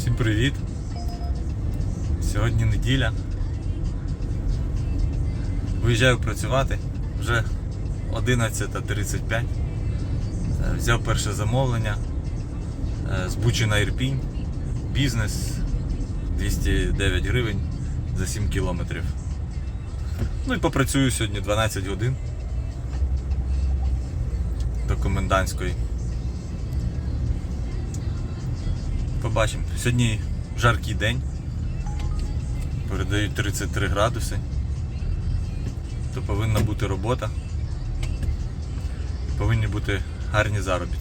Всім привіт! Сьогодні неділя. Виїжджаю працювати. Вже 11.35. Е, Взяв перше замовлення е, з Бучі на Ірпінь. Бізнес 209 гривень за 7 кілометрів. Ну і попрацюю сьогодні 12 годин до комендантської. Побачимо. Сьогодні жаркий день. Передають 33 градуси. То повинна бути робота. Повинні бути гарні заробітки.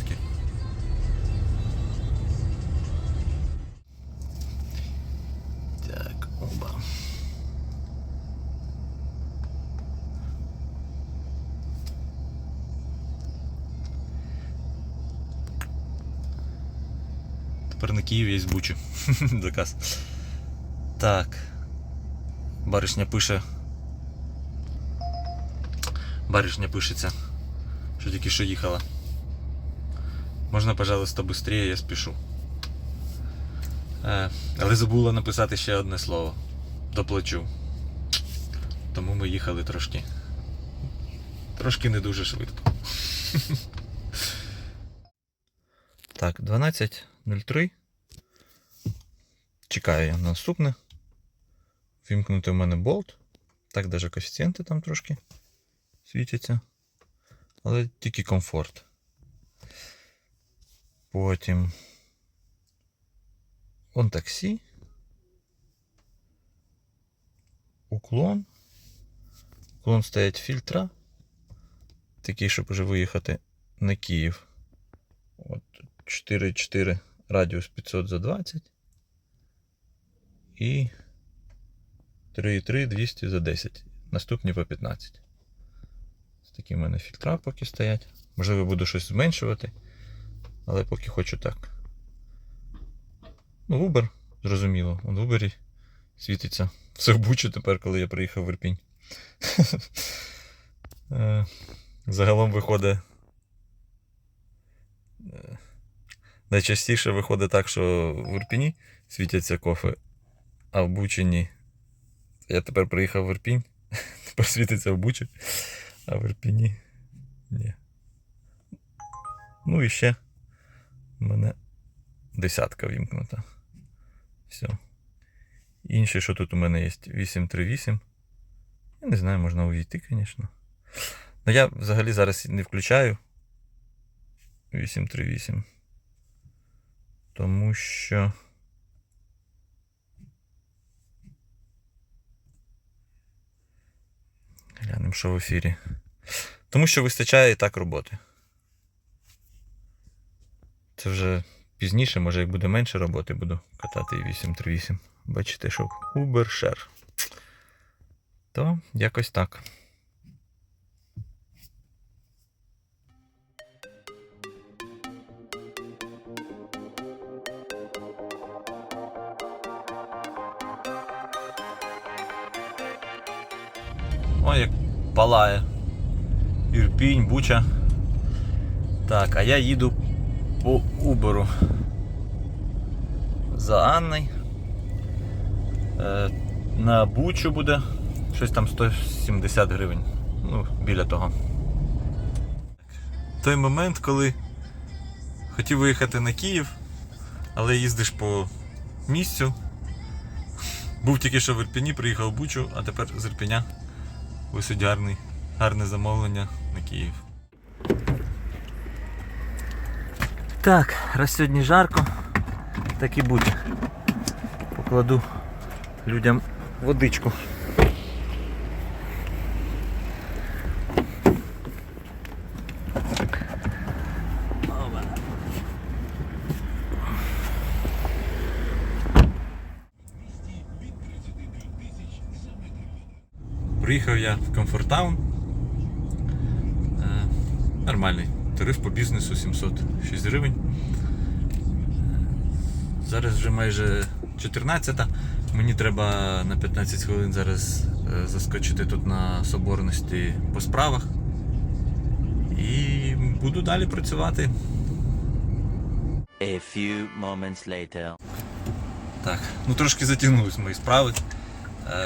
Тепер на Київ є з Бучі. Так. Баришня пише. Баришня пишеться. Що тільки що їхала. Можна, пожалуйста, швидше, я спішу. Е, але забула написати ще одне слово. Доплачу. Тому ми їхали трошки. Трошки не дуже швидко. Так, 12.03. Чекаю я на наступне. Вімкнути в мене болт. Так, даже коефіцієнти там трошки світяться. Але тільки комфорт. Потім. Он таксі. Уклон. Уклон стоять фільтра. Такий, щоб вже виїхати на Київ. От 4,4 радіус 500 за 20. І 3,3 200 за 10. Наступні по 15. Ось такі в мене фільтра поки стоять. Можливо, буду щось зменшувати. Але поки хочу так. Ну, Uber, зрозуміло. В Uber світиться все в бучу тепер, коли я приїхав в Ірпінь. Е, Загалом виходить. Найчастіше виходить так, що в Ірпіні світяться кофе, а в Бучі ні. Я тепер приїхав в Ірпінь, тепер світиться в Бучі, а в Ірпіні ні. Ну і ще в мене десятка вімкнута. Все. Інше, що тут у мене є 838. Я не знаю, можна увійти, звісно. Ну я взагалі зараз не включаю 838. Тому що. Глянемо, що в ефірі. Тому що вистачає і так роботи. Це вже пізніше, може, як буде менше роботи, буду катати і 838. Бачите, що Uber Share. То якось так. Палає. Ірпінь, Буча. Так, а я їду по Уберу за Анною. Е, на Бучу буде щось там 170 гривень. Ну, біля того. Той момент, коли хотів виїхати на Київ, але їздиш по місцю. Був тільки що в Ірпіні, приїхав в Бучу, а тепер з Ірпіня висить гарне замовлення на Київ. Так, раз сьогодні жарко, так і буде. Покладу людям водичку. Приїхав я в Комфортаун. Е, Нормальний тариф по бізнесу 706 гривень. Е, Зараз вже майже 14. Мені треба на 15 хвилин зараз е, заскочити тут на соборності по справах. І буду далі працювати. A few moments later. Так, ну трошки затягнулись мої справи.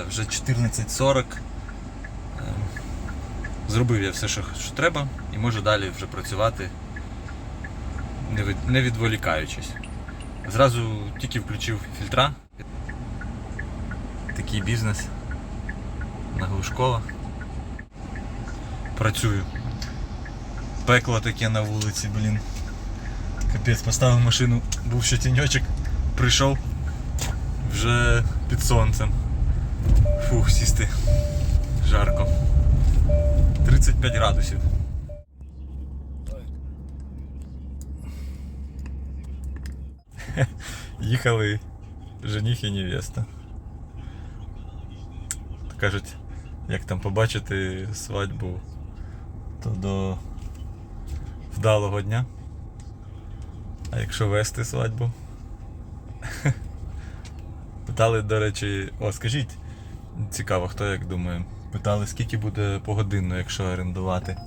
Вже 14.40. Зробив я все, що, треба, і можу далі вже працювати, не відволікаючись. Зразу тільки включив фільтра. Такий бізнес на Глушкова. Працюю. Пекло таке на вулиці, блін. Капець, поставив машину, був ще тіньочок, прийшов вже під сонцем. Фух, сісти. Жарко. 35 градусів. Їхали жених і невеста. Кажуть, як там побачити свадьбу, то до вдалого дня. А якщо вести свадьбу? Питали, до речі, о, скажіть, цікаво, хто як думає. Питали, скільки буде погодинно, якщо орендувати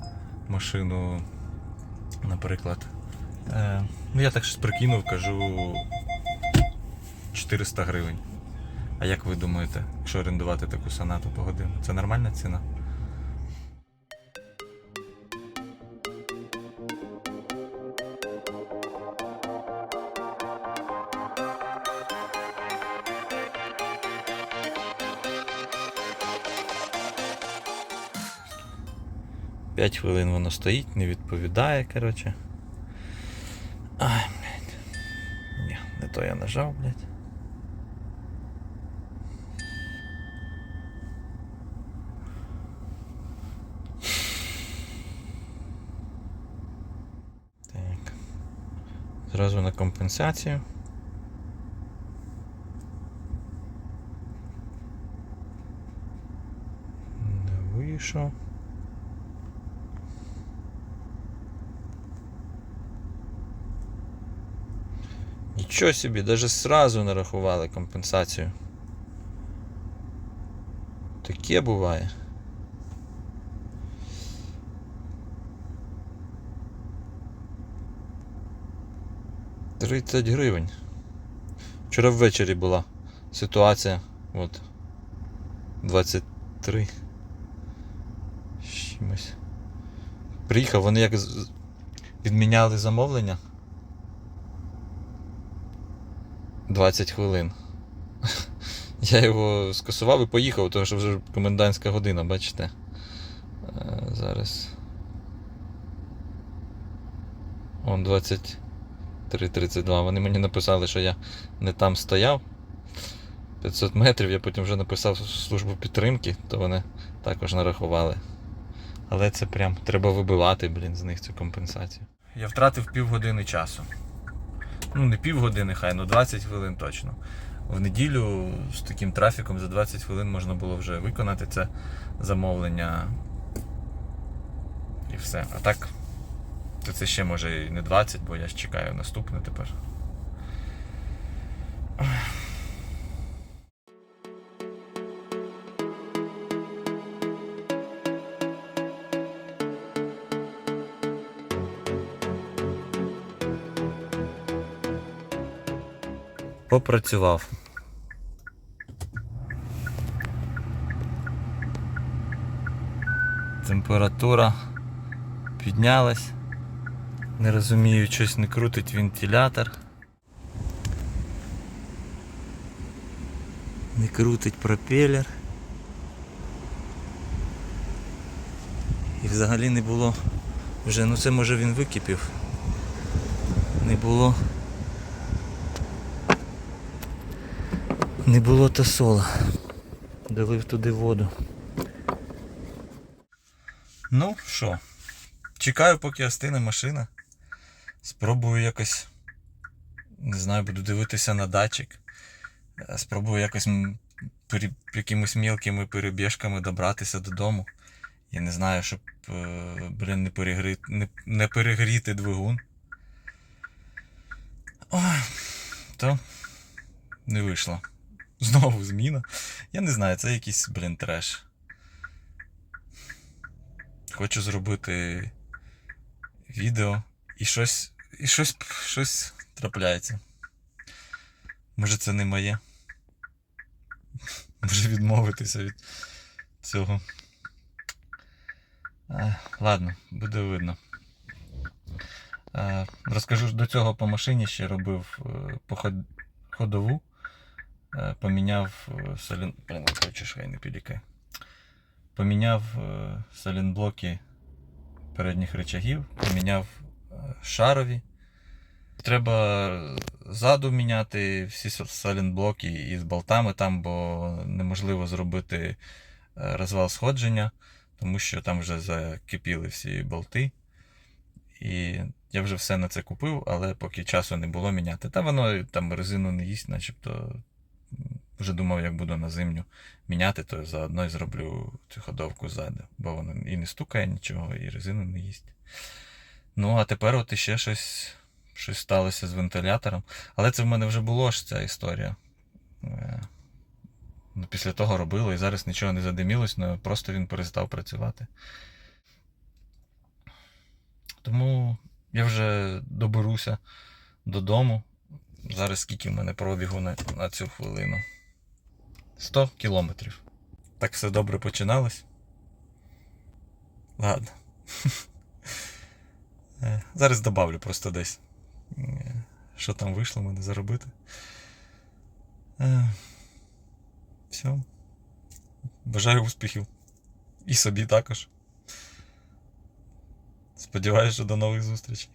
машину, наприклад. Е, ну я так щось прикинув, кажу 400 гривень. А як ви думаєте, якщо орендувати таку сонату по годину? Це нормальна ціна? П'ять хвилин воно стоїть, не відповідає, коротше. Ай, блядь. Ні, не то я нажав, блядь. Так. Зразу на компенсацію. Не вийшов. Нічого собі, навіть сразу нарахували компенсацію. Таке буває. Тридцять гривень. Вчора ввечері була ситуація. От. 23. з Чимось. Приїхав, вони як відміняли замовлення. 20 хвилин. Я його скасував і поїхав, тому що вже комендантська година, бачите. Е, Зараз. Он 23.32. Вони мені написали, що я не там стояв. 500 метрів, я потім вже написав службу підтримки, то вони також нарахували. Але це прям треба вибивати, блін, з них цю компенсацію. Я втратив півгодини часу ну не півгодини, хай, ну 20 хвилин точно. В неділю з таким трафіком за 20 хвилин можна було вже виконати це замовлення. І все. А так, то це ще може і не 20, бо я ж чекаю наступне тепер. Попрацював. Температура піднялась. Не розумію, щось не крутить вентилятор. Не крутить пропелер. І взагалі не було вже, ну це може він википів. Не було. Не було тосола. Долив туди воду. Ну що, чекаю, поки остине машина. Спробую якось. Не знаю, буду дивитися на датчик. Е, Спробую якось якимись мілкими перебіжками добратися додому. Я не знаю, щоб е, блін, не, перегріти, не, не перегріти двигун. Ой, то не вийшло. Знову зміна. Я не знаю, це якийсь, блін, треш. Хочу зробити відео і щось. І щось, щось трапляється. Може це не моє. Може відмовитися від цього. Е, Ладно, буде видно. Е, Розкажу до цього по машині ще робив е, поход- ходову. Е, Поміняв е, салін... Блін, хочеш, хай не підікай. Поміняв е, салінблоки передніх речагів, поміняв шарові. Треба ззаду міняти всі салінблоки із болтами там, бо неможливо зробити розвал сходження, тому що там вже закипіли всі болти. І я вже все на це купив, але поки часу не було міняти. Та воно там резину не їсть, начебто вже думав, як буду на зимню міняти, то заодно і зроблю цю ходовку ззаду, бо воно і не стукає нічого, і резину не їсть. Ну, а тепер от іще щось, щось сталося з вентилятором. Але це в мене вже було ж ця історія. Е, ну, Після того робило, і зараз нічого не задимілось, ну, просто він перестав працювати. Тому я вже доберуся додому. Зараз скільки в мене пробігу на, на цю хвилину? 100 кілометрів. Так все добре починалось. Ладно. Е, Зараз добавлю просто десь. е, Що там вийшло мене заробити. Е, Все. Бажаю успіхів. І собі також. Сподіваюся, що до нових зустрічей.